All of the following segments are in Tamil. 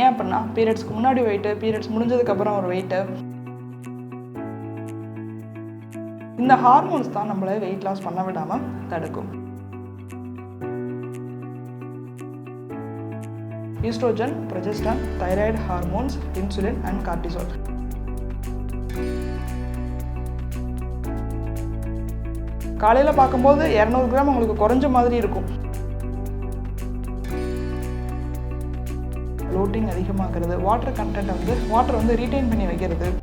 ஏன் அப்படின்னா பீரியட்ஸ்க்கு முன்னாடி வெயிட்டு பீரியட்ஸ் முடிஞ்சதுக்கப்புறம் ஒரு வெயிட்டு இந்த ஹார்மோன்ஸ் தான் நம்மளை வெயிட் லாஸ் பண்ண விடாமல் தடுக்கும். Estrogen progesterone thyroid hormones insulin and cortisol காலையில் பார்க்கும்போது இரநூறு கிராம் உங்களுக்கு குறைஞ்ச மாதிரி இருக்கும். லோட்டிங் அதிகமாகிறது. வாட்டர் கண்டென்ட் வந்து வாட்டர் வந்து ரீட்டைன் பண்ணி வைக்கிறது.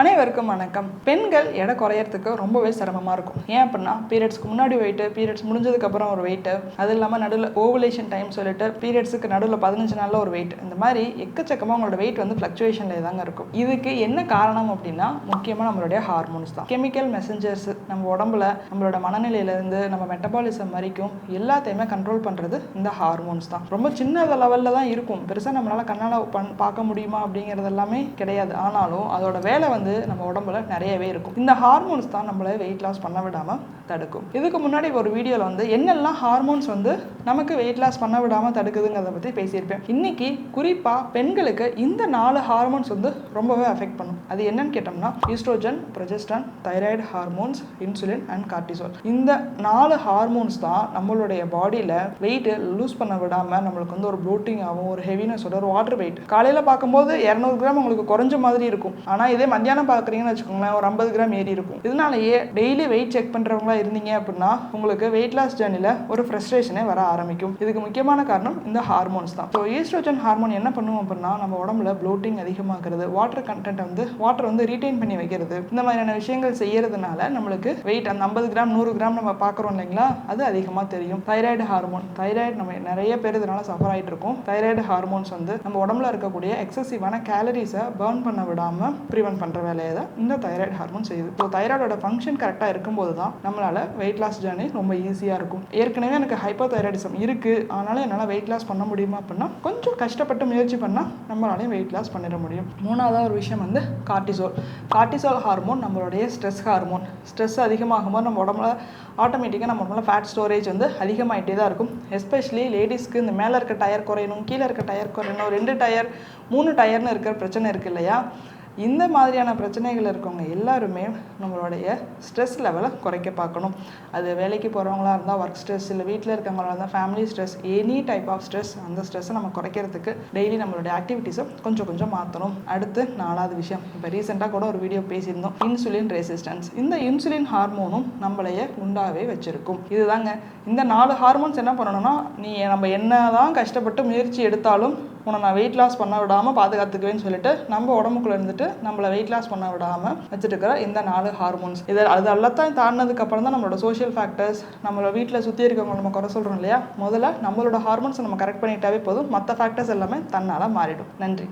அனைவருக்கும் வணக்கம். பெண்கள் எடை குறையறதுக்கு ரொம்பவே சிரமமாக இருக்கும். ஏன் அப்படின்னா பீரியட்ஸ்க்கு முன்னாடி வெயிட்டு பீரியட்ஸ் முடிஞ்சதுக்கப்புறம் ஒரு வெயிட்டு அது இல்லாமல் நடுவில் ஓவலேஷன் டைம் சொல்லிட்டு பீரியட்ஸுக்கு நடுவில் பதினஞ்சு நாளில் ஒரு வெயிட் இந்த மாதிரி எக்கச்சக்கமாக உங்களோட வெயிட் வந்து ஃப்ளக்சுவேஷனில் தாங்க இருக்கும். இதுக்கு என்ன காரணம் அப்படின்னா முக்கியமாக நம்மளுடைய ஹார்மோன்ஸ் தான். கெமிக்கல் மெசஞ்சர்ஸ் நம்ம உடம்புல நம்மளோட மனநிலையிலேருந்து நம்ம மெட்டபாலிசம் வரைக்கும் எல்லாத்தையுமே கண்ட்ரோல் பண்ணுறது இந்த ஹார்மோன்ஸ் தான். ரொம்ப சின்ன லெவலில் தான் இருக்கும். பெருசாக நம்மளால் கண்ணால் பண் பார்க்க முடியுமா அப்படிங்கிறது எல்லாமே கிடையாது. ஆனாலும் அதோட வேலை வந்து நம்ம உடம்புல நிறையவே இருக்கும். இந்த ஹார்மோன்ஸ் தான் நம்மளை வெயிட் லாஸ் பண்ண விடாமல் தடுக்கும். இதுக்கு முன்னாடி ஒரு வீடியோவில் வந்து என்னெல்லாம் ஹார்மோன்ஸ் வந்து நமக்கு வெயிட் லாஸ் பண்ண விடாமல் தடுக்குதுங்கிறத பற்றி பேசியிருப்பேன். இன்னைக்கு குறிப்பாக பெண்களுக்கு இந்த நாலு ஹார்மோன்ஸ் வந்து ரொம்பவே அஃபெக்ட் பண்ணும். அது என்னன்னு கேட்டோம்னா estrogen progesterone thyroid hormones insulin and cortisol இந்த நாலு ஹார்மோன்ஸ் தான் நம்மளுடைய பாடியில் வெயிட்டு லூஸ் பண்ண விடாமல் நம்மளுக்கு வந்து ஒரு ப்ளோட்டிங் ஆகும் ஒரு ஹெவினஸோட ஒரு வாட்டர் வெயிட் காலையில் பார்க்கும்போது இரநூறு கிராம் உங்களுக்கு குறைஞ்ச மாதிரி இருக்கும். ஆனால் இதே மத்தியானம் பார்க்குறீங்கன்னு வச்சுக்கோங்களேன் ஒரு ஐம்பது கிராம் ஏறி இருக்கும். இதனாலேயே டெய்லி வெயிட் செக் பண்ணுறவங்களா இருந்தீங்க அப்படின்னா உங்களுக்கு வெயிட் லாஸ் ஜேர்னியில் ஒரு ஃப்ரெஸ்ட்ரேஷனே வர ஆரம்பிக்கும். இதுக்கு முக்கியமான காரணம் இந்த ஹார்மோன்ஸ் தான். ஸோ ஈஸ்ட்ரோஜன் ஹார்மோன் என்ன பண்ணுவோம் அப்படின்னா நம்ம உடம்புல ப்ளோட்டிங் அதிகமாகிறது வாட்டர் கண்டென்ட் வந்து வாட்டர் வந்து ரீட்டைன் பண்ணி வைக்கிறது. இந்த மாதிரியான விஷயங்கள் செய்யறதுனால நம்மளுக்கு வெயிட் அந்த ஐம்பது கிராம் நூறு கிராம் நம்ம பார்க்குறோம் இல்லைங்களா அது அதிகமாக தெரியும். தைராய்டு ஹார்மோன் தைராய்டு நம்ம நிறைய பேர் இதனால சஃபர் ஆகிட்டு இருக்கோம். தைராய்டு ஹார்மோன்ஸ் வந்து நம்ம உடம்புல இருக்கக்கூடிய எக்ஸசிவான கேலரிஸை பர்ன் பண்ண விடாமல் ப்ரிவென்ட் பண்ணுற வேலையை தான் இந்த தைராய்டு ஹார்மோன் செய்யுது ஸோ தைராய்டோட ஃபங்க்ஷன் கரெக்டாக இருக்கும்போது தான் நம்மளால் வெயிட் லாஸ் ஜேர்னி ரொம்ப ஈஸியாக இருக்கும். ஏற்கனவே எனக்கு ஹைப்போ தைராய்டிசம் இருக்குது அதனால் என்னால் வெயிட் லாஸ் பண்ண முடியுமா அப்படின்னா கொஞ்சம் கஷ்டப்பட்டு முயற்சி பண்ணால் நம்மளாலையும் வெயிட் லாஸ் பண்ணிட முடியும். மூணாவதாக ஒரு விஷயம் வந்து கார்டிசோல் கார்டிசோல் ஹார்மோன் நம்மளுடைய ஸ்ட்ரெஸ் ஹார்மோன் ஸ்ட்ரெஸ் அதிகமாகும்போது நம்ம உடம்புல ஆட்டோமேட்டிக்காக நம்ம உடம்புல ஃபேட் ஸ்டோரேஜ் வந்து அதிகமாகிட்டே தான் இருக்கும். எஸ்பெஷலி லேடிஸ்க்கு இந்த மேலே இருக்க டயர் குறையணும் கீழே இருக்க டயர் குறையணும் ரெண்டு டயர் மூணு டயர்னு இருக்கிற பிரச்சனை இருக்குது இல்லையா? இந்த மாதிரியான பிரச்சனைகள் இருக்கவங்க எல்லாருமே நம்மளுடைய ஸ்ட்ரெஸ் லெவலை குறைக்க பார்க்கணும். அது வேலைக்கு போகிறவங்களா இருந்தால் ஒர்க் ஸ்ட்ரெஸ் இல்லை வீட்டில் இருக்கவங்களா இருந்தால் family stress any type of stress அந்த ஸ்ட்ரெஸ்ஸை நம்ம குறைக்கிறதுக்கு டெய்லி நம்மளுடைய ஆக்டிவிட்டீஸை கொஞ்சம் கொஞ்சம் மாற்றணும் அடுத்து நாலாவது விஷயம். இப்போ ரீசெண்டாக கூட ஒரு வீடியோ பேசியிருந்தோம். இன்சுலின் ரெசிஸ்டன்ஸ் இந்த இன்சுலின் ஹார்மோனும் நம்மளைய குண்டாவே வச்சுருக்கும். இதுதாங்க. இந்த நாலு ஹார்மோன்ஸ் என்ன பண்ணணும்னா நீ நம்ம என்ன தான் கஷ்டப்பட்டு முயற்சி எடுத்தாலும் உன்னை நான் வெயிட் லாஸ் பண்ண விடாமல் பாதுகாத்துக்குவேன்னு சொல்லிட்டு நம்ம உடம்புக்குள்ள இருந்துட்டு நம்மளை வெயிட் லாஸ் பண்ண விடாமல் வச்சுட்டு இந்த நாலு ஹார்மோன்ஸ் இதை அது எல்லாத்தையும் தாண்டினதுக்கு அப்புறம் தான் நம்மளோட சோஷியல் ஃபேக்டர்ஸ் நம்மளோட வீட்டில் சுற்றி இருக்கவங்க நம்ம குறை சொல்கிறோம் இல்லையா? முதல்ல நம்மளோட ஹார்மோன்ஸை நம்ம கரெக்ட் பண்ணிட்டாவே போதும். மற்ற ஃபேக்டர்ஸ் எல்லாமே தன்னால் மாறிடும். நன்றி.